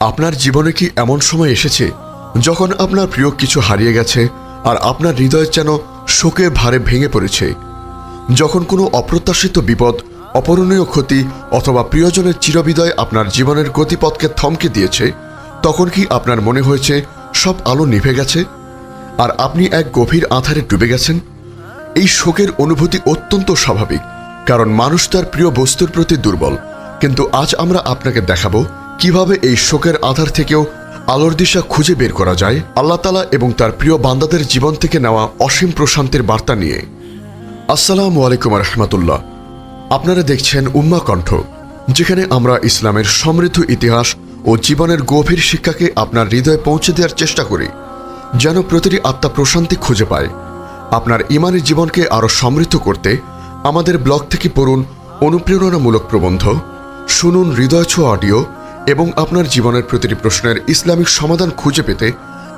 আপনার জীবনে কি এমন সময় এসেছে যখন আপনার প্রিয় কিছু হারিয়ে গেছে আর আপনার হৃদয় যেন শোকের ভারে ভেঙে পড়েছে? যখন কোনো অপ্রত্যাশিত বিপদ, অপূরণীয় ক্ষতি অথবা প্রিয়জনের চিরবিদয় আপনার জীবনের গতিপথকে থমকে দিয়েছে, তখন কি আপনার মনে হয়েছে সব আলো নিভে গেছে? আর আপনি এক গভীর আধারে ডুবে গেছেন? এই শোকের অনুভূতি অত্যন্ত স্বাভাবিক, কারণ মানুষ তার প্রিয় বস্তুর প্রতি দুর্বল। কিন্তু আজ আমরা আপনাকে দেখাবো কীভাবে এই শোকের আধার থেকেও আলোর দিশা খুঁজে বের করা যায়? আল্লাহ তালা এবং তার প্রিয় বান্দাদের জীবন থেকে নেওয়া অসীম প্রশান্তির বার্তা নিয়ে। আসসালামু আলাইকুম রহমতুল্লাহ। আপনারা দেখছেন উম্মা কণ্ঠ, যেখানে আমরা ইসলামের সমৃদ্ধ ইতিহাস ও জীবনের গভীর শিক্ষাকে আপনার হৃদয়ে পৌঁছে দেওয়ার চেষ্টা করি, যেন প্রতিটি আত্মা প্রশান্তি খুঁজে পায়। আপনার ইমানি জীবনকে আরও সমৃদ্ধ করতে আমাদের ব্লগ থেকে পড়ুন অনুপ্রেরণামূলক প্রবন্ধ, শুনুন হৃদয় ছোঁয়া অডিও এবং আপনার জীবনের প্রতিটি প্রশ্নের ইসলামিক সমাধান খুঁজে পেতে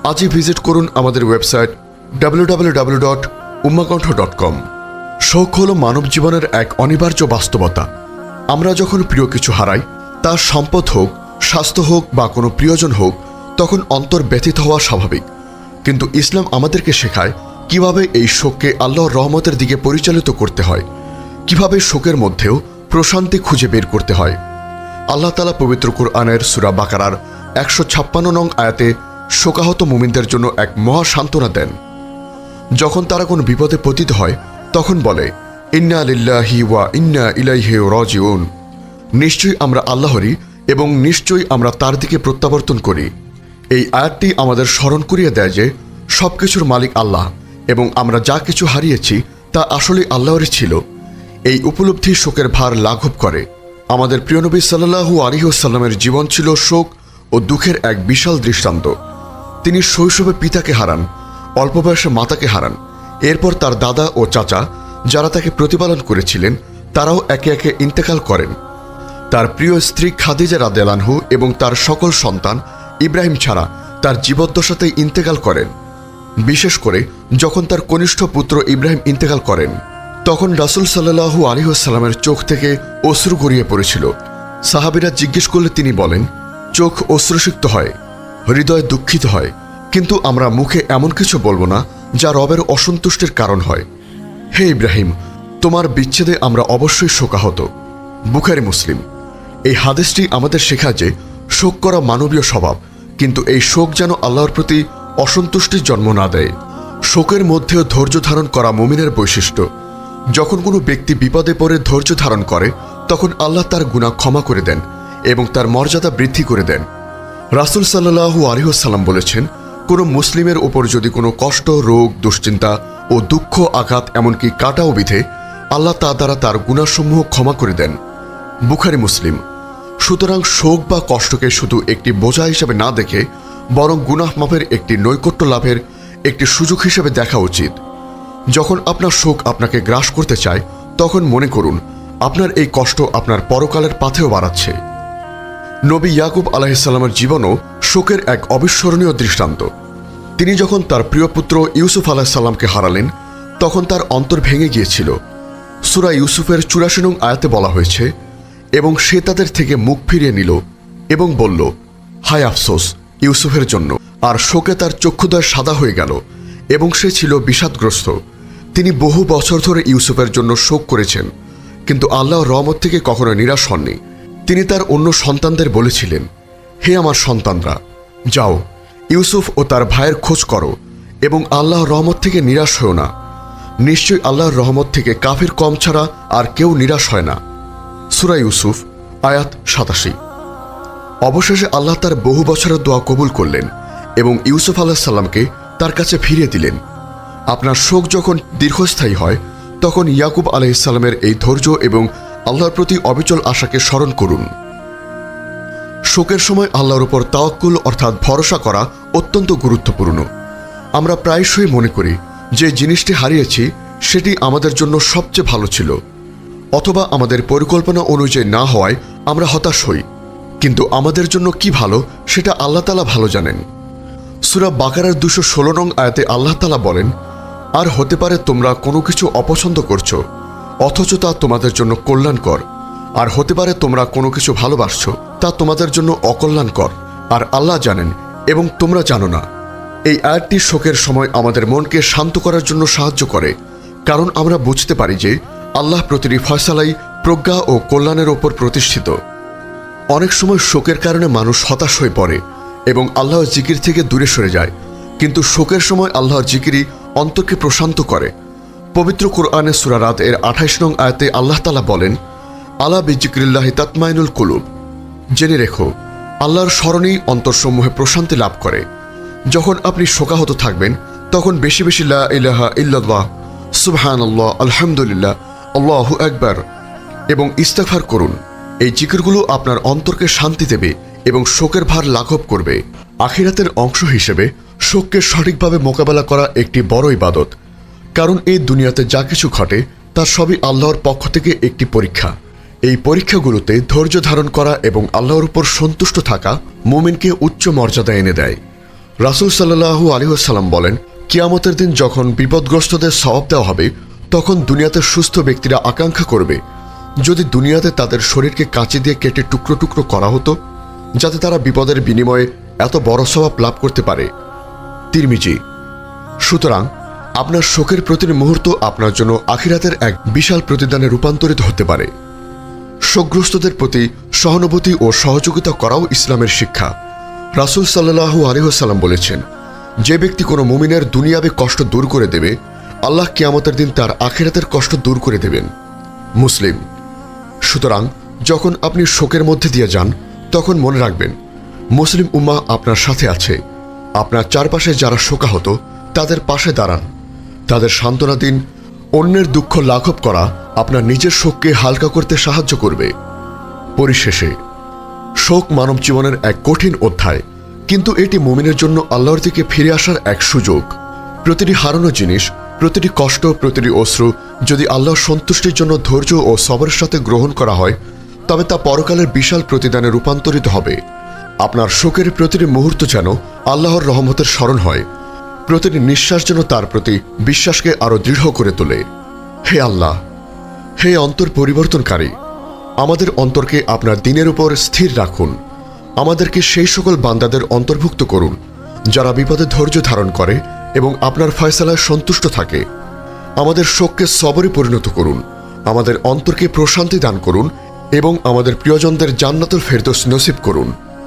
আজই ভিজিট করুন আমাদের website W W W dot dot com শোক হল মানব জীবনের এক অনিবার্য বাস্তবতা। আমরা যখন প্রিয় কিছু হারাই তা সম্পদ হোক, স্বাস্থ্য হোক বা কোনো প্রিয়জন হোক, তখন অন্তর ব্যথিত হওয়া স্বাভাবিক। কিন্তু ইসলাম আমাদেরকে শেখায় কীভাবে এই শোককে আল্লাহর রহমতের দিকে পরিচালিত করতে হয়, কীভাবে শোকের মধ্যেও প্রশান্তি খুঁজে বের করতে হয়। আল্লাহ তালা পবিত্র কুরআনের সুরা বাকারার একশো ছাপ্পান্ন নং আয়াতে শোকাহত মুমিনদের জন্য এক মহা সান্ত্বনা দেন। যখন তারা কোনো বিপদে পতিত হয়, তখন বলে, ইন্না লিল্লাহি ওয়া ইন্না ইলাইহি রাজিউন। নিশ্চয়ই আমরা আল্লাহরই এবং নিশ্চয়ই আমরা তার দিকে প্রত্যাবর্তন করি। এই আয়াতটি আমাদের স্মরণ করিয়ে দেয় যে, সবকিছুর মালিক আল্লাহ এবং আমরা যা কিছু হারিয়েছি তা আসলে আল্লাহরই ছিল। এই উপলব্ধি শোকের ভার লাঘব করে। আমাদের প্রিয় প্রিয়নবী সাল্লাহু আলিহাসাল্লামের জীবন ছিল শোক ও দুঃখের এক বিশাল দৃষ্টান্ত। তিনি শৈশবে পিতাকে হারান, অল্প বয়সে মাতাকে হারান। এরপর তার দাদা ও চাচা, যারা তাকে প্রতিপালন করেছিলেন, তারাও একে একে ইন্তেকাল করেন। তার প্রিয় স্ত্রী খাদিজা রাদেলানহু এবং তার সকল সন্তান ইব্রাহিম ছাড়া তার জীবদ্দশাতেই ইন্তেকাল করেন। বিশেষ করে যখন তার কনিষ্ঠ পুত্র ইব্রাহিম ইন্তেকাল করেন। তখন রাসুল সাল্লাহু আলিহাস্লামের চোখ থেকে অশ্রু গড়িয়ে পড়েছিল। সাহাবিরা জিজ্ঞেস করলে তিনি বলেন, চোখ অশ্রুসিক্ত হয়, হৃদয় দুঃখিত হয়, কিন্তু আমরা মুখে এমন কিছু বলব না যা রবের অসন্তুষ্টির কারণ হয়। হে ইব্রাহিম, তোমার বিচ্ছেদে আমরা অবশ্যই শোকাহত। বুখারি, মুসলিম। এই হাদিসটি আমাদের শেখায় যে শোক করা মানবীয় স্বভাব, কিন্তু এই শোক যেন আল্লাহর প্রতি অসন্তুষ্টির জন্ম না দেয়। শোকের মধ্যেও ধৈর্য ধারণ করা মুমিনের বৈশিষ্ট্য। যখন কোনো ব্যক্তি বিপদে পড়ে ধৈর্য ধারণ করে, তখন আল্লাহ তার গুণা ক্ষমা করে দেন এবং তার মর্যাদা বৃদ্ধি করে দেন। রাসুল সাল্লাহু আলিহাসাল্লাম বলেছেন, কোনো মুসলিমের ওপর যদি কোনো কষ্ট, রোগ, দুশ্চিন্তা ও দুঃখ, আঘাত এমনকি কাটাও বিধে, আল্লাহ তা দ্বারা তার গুণাসমূহ ক্ষমা করে দেন। বুখারি, মুসলিম। সুতরাং শোক বা কষ্টকে শুধু একটি বোঝা হিসেবে না দেখে, বরং গুনাহ মাপের একটি নৈকট্য লাভের একটি সুযোগ হিসেবে দেখা উচিত। যখন আপনার শোক আপনাকে গ্রাস করতে চায়, তখন মনে করুন, আপনার এই কষ্ট আপনার পরকালের পাথেও বাড়াচ্ছে। নবী ইয়াকুব আলাহিসাল্লামের জীবনও শোকের এক অবিস্মরণীয় দৃষ্টান্ত। তিনি যখন তার প্রিয় পুত্র ইউসুফ আলাহিসাল্লামকে হারালেন, তখন তার অন্তর ভেঙে গিয়েছিল। সুরা ইউসুফের চুরাশি নং আয়াতে বলা হয়েছে, এবং সে তাদের থেকে মুখ ফিরিয়ে নিল এবং বলল, হায় আফসোস, ইউসুফের জন্য। আর শোকে তার চক্ষুদয় সাদা হয়ে গেল, এবং সে ছিল বিষাদগ্রস্ত। তিনি বহু বছর ধরে ইউসুফের জন্য শোক করেছেন, কিন্তু আল্লাহ রহমত থেকে কখনো নিরাশ হননি। তিনি তার অন্য সন্তানদের বলেছিলেন, হে আমার সন্তানরা, যাও, ইউসুফ ও তার ভাইয়ের খোঁজ করো এবং আল্লাহ রহমত থেকে নিরাশ হও না। নিশ্চয়ই আল্লাহর রহমত থেকে কাফের কম ছাড়া আর কেউ নিরাশ হয় না। সুরা ইউসুফ, আয়াত সাতাশি। অবশেষে আল্লাহ তার বহু বছরের দোয়া কবুল করলেন এবং ইউসুফ আল্লাহ সাল্লামকে তার কাছে ফিরিয়ে দিলেন। আপনার শোক যখন দীর্ঘস্থায়ী হয়, তখন ইয়াকুব আলহিসাল্লামের এই ধৈর্য এবং আল্লাহর প্রতি অবিচল আশাকে স্মরণ করুন। শোকের সময় আল্লাহর উপর তাওয়াক্কুল অর্থাৎ ভরসা করা অত্যন্ত গুরুত্বপূর্ণ। আমরা প্রায়শই মনে করি, যে জিনিসটি হারিয়েছি, সেটি আমাদের জন্য সবচেয়ে ভালো ছিল। অথবা আমাদের পরিকল্পনা অনুযায়ী না হওয়ায় আমরা হতাশ হই। কিন্তু আমাদের জন্য কি ভালো, সেটা আল্লাহ তালা ভালো জানেন। সুরা বাকারার দুশো ষোলো নং আয়াতে আল্লাহ তালা বলেন আর হতে পারে তোমরা কোনো কিছু অপছন্দ করছ, অথচ তা তোমাদের জন্য কল্যাণকর। আর হতে পারে তোমরা কোনো কিছু ভালোবাসছো, তা তোমাদের জন্য অকল্যাণকর। আর আল্লাহ জানেন, এবং তোমরা জানো না। এই আয়াতটি শোকের সময় আমাদের মনকে শান্ত করার জন্য সাহায্য করে, কারণ আমরা বুঝতে পারি যে আল্লাহ প্রতিটি ফয়সালাই প্রজ্ঞা ও কল্যাণের ওপর প্রতিষ্ঠিত। অনেক সময় শোকের কারণে মানুষ হতাশ হয়ে পড়ে এবং আল্লাহর জিকির থেকে দূরে সরে যায়। কিন্তু শোকের সময় আল্লাহর জিকিরই অন্তরকে প্রশান্ত করে। পবিত্র কোরআনে সুরারাত এর আঠাইশ নং আয়াতে আল্লাহ তালা বলেন, আলা বিজিক্রিল্লাহি তাতমাইনুল কুলুব। জেনে রেখো, আল্লাহর স্মরণেই অন্তরসমূহে প্রশান্তি লাভ করে। যখন আপনি শোকাহত থাকবেন, তখন বেশি বেশি লা ইলাহা সুবহান আল্লাহ আলহামদুলিল্লাহ, আল্লাহ একবার এবং ইস্তেফার করুন। এই জিকিরগুলো আপনার অন্তরকে শান্তি দেবে এবং শোকের ভার লাঘব করবে। আখিরাতের অংশ হিসেবে শোককে সঠিকভাবে মোকাবেলা করা একটি বড় ইবাদত। কারণ এই দুনিয়াতে যা কিছু ঘটে তার সবই আল্লাহর পক্ষ থেকে একটি পরীক্ষা। এই পরীক্ষাগুলোতে ধৈর্য ধারণ করা এবং আল্লাহর উপর সন্তুষ্ট থাকা মোমিনকে উচ্চ মর্যাদা এনে দেয়। রাসুল সাল্লাহু আলিহাসাল্লাম বলেন, কিয়ামতের দিন যখন বিপদগ্রস্তদের স্বভাব দেওয়া হবে, তখন দুনিয়াতে সুস্থ ব্যক্তিরা আকাঙ্ক্ষা করবে। যদি দুনিয়াতে তাদের শরীরকে কাঁচি দিয়ে কেটে টুকরো টুকরো করা হতো, যাতে তারা বিপদের বিনিময়ে এত বড় স্বভাব লাভ করতে পারে। তিরমিজি। সুতরাং, আপনার শোকের প্রতিটি মুহূর্ত আপনার জন্য আখিরাতের এক বিশাল প্রতিদানে রূপান্তরিত হতে পারে। শোকগ্রস্তদের প্রতি সহানুভূতি ও সহযোগিতা করাও ইসলামের শিক্ষা। রাসুল সাল্লাহু আলিহাসাল্লাম বলেছেন, যে ব্যক্তি কোনো মুমিনের দুনিয়াবে কষ্ট দূর করে দেবে, আল্লাহ কিয়ামতের দিন তার আখিরাতের কষ্ট দূর করে দেবেন। মুসলিম। সুতরাং, যখন আপনি শোকের মধ্যে দিয়ে যান, তখন মনে রাখবেন, মুসলিম উম্মা আপনার সাথে আছে। আপনার চারপাশে যারা শোকা শোকাহত, তাদের পাশে দাঁড়ান। তাদের সান্ত্বনা দিন, অন্যের দুঃখ লাঘব করা আপনার নিজের শোককে হালকা করতে সাহায্য করবে। পরিশেষে, শোক মানব জীবনের এক কঠিন অধ্যায়, কিন্তু এটি মুমিনের জন্য আল্লাহর দিকে ফিরে আসার এক সুযোগ। প্রতিটি হারানো জিনিস, প্রতিটি কষ্ট, প্রতিটি অশ্রু যদি আল্লাহর সন্তুষ্টির জন্য ধৈর্য ও সবরের সাথে গ্রহণ করা হয়, তবে তা পরকালের বিশাল প্রতিদানে রূপান্তরিত হবে। আপনার শোকের প্রতিটি মুহূর্ত যেন আল্লাহর রহমতের স্মরণ হয়। প্রতিটি নিঃশ্বাস যেন তার প্রতি বিশ্বাসকে আরও দৃঢ় করে তোলে। হে আল্লাহ, হে অন্তর পরিবর্তনকারী, আমাদের অন্তরকে আপনার দিনের উপর স্থির রাখুন। আমাদেরকে সেই সকল বান্দাদের অন্তর্ভুক্ত করুন, যারা বিপদে ধৈর্য ধারণ করে এবং আপনার ফয়সালায় সন্তুষ্ট থাকে। আমাদের শোককে সবরে পরিণত করুন, আমাদের অন্তরকে প্রশান্তি দান করুন এবং আমাদের প্রিয়জনদের জান্নাতুল ফেরদোস নসিব করুন।